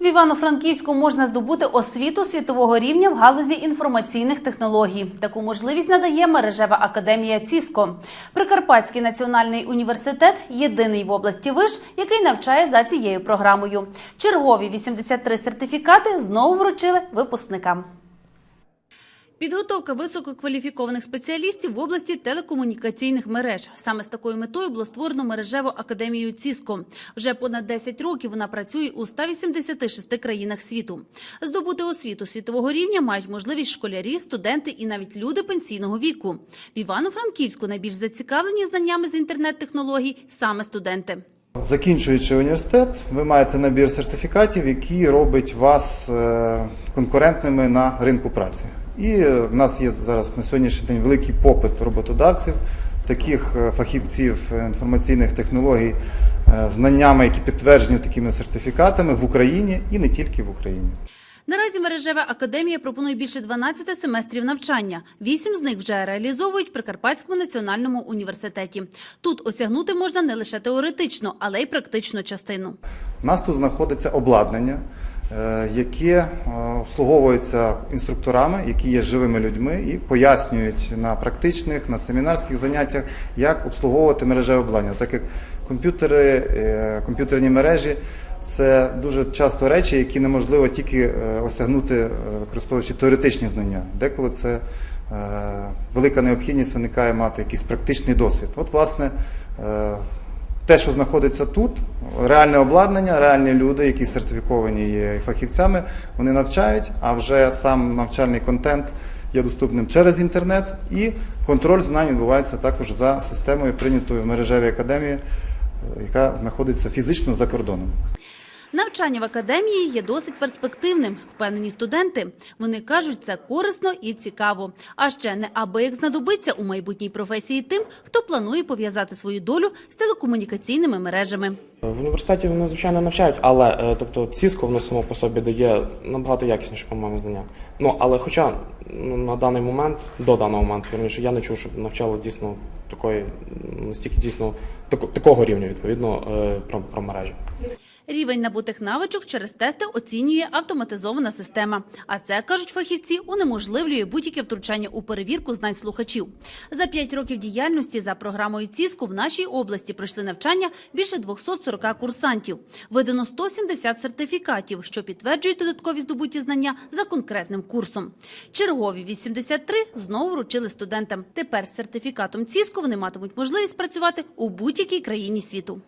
В Івано-Франківську можна здобути освіту світового рівня в галузі інформаційних технологій. Таку можливість надає мережева академія Ціско. Прикарпатський національний університет єдиний в області виш, який навчає за цією програмою. Чергові 83 сертифікати знову вручили випускникам. Підготовка висококваліфікованих спеціалістів в області телекомунікаційних мереж. Саме з такою метою було створено мережеву академію Ціско. Вже понад 10 років вона працює у 186 країнах світу. Здобути освіту світового рівня мають можливість школярі, студенти і навіть люди пенсійного віку. В Івано-Франківську найбільш зацікавлені знаннями з інтернет-технологій саме студенти. Закінчуючи університет, ви маєте набір сертифікатів, який робить вас е, конкурентними на ринку праці. І е, в нас є зараз на сьогоднішній день великий попит роботодавців, таких е, фахівців е, інформаційних технологій, знаннями, які підтверджені такими сертифікатами в Україні і не тільки в Україні. Наразі мережева академія пропонує більше 12 семестрів навчання. Вісім з них вже реалізовують в Прикарпатському національному університеті. Тут осягнути можна не лише теоретично, але й практичну частину. У нас тут знаходиться обладнання, яке е, обслуговується інструкторами, які є живими людьми і пояснюють на практичних, на семінарських заняттях, як обслуговувати мережеве обладнання, так як комп'ютери, е, комп'ютерні мережі. Це дуже часто речі, які неможливо тільки е, осягнути, е, використовуючи теоретичні знання. Деколи це е, велика необхідність виникає мати якийсь практичний досвід. От, власне, е, те, що знаходиться тут, реальне обладнання, реальні люди, які сертифіковані є фахівцями, вони навчають, а вже сам навчальний контент є доступним через інтернет, і контроль знань відбувається також за системою прийнятою в мережевій академії, е, яка знаходиться фізично за кордоном. Навчання в академії є досить перспективним. Впевнені студенти. Вони кажуть, це корисно і цікаво. А ще не аби як знадобиться у майбутній професії тим, хто планує пов'язати свою долю з телекомунікаційними мережами. В університеті вони звичайно навчають, але е, тобто ціско воно само по собі дає набагато якісніше, по-моєму, знання. Ну але хоча ну, на даний момент, до даного моменту, вірніше, я не чув, щоб навчали дійсно такої настільки дійсно тако- такого рівня, відповідно, е, про, про мережі. Рівень набутих навичок через тести оцінює автоматизована система. А це, кажуть фахівці, унеможливлює будь-яке втручання у перевірку знань слухачів. За п'ять років діяльності за програмою ЦІСКу в нашій області пройшли навчання більше 240 курсантів. Видано 170 сертифікатів, що підтверджують додаткові здобуті знання за конкретним курсом. Чергові 83 знову вручили студентам. Тепер з сертифікатом ЦІСКу вони матимуть можливість працювати у будь-якій країні світу.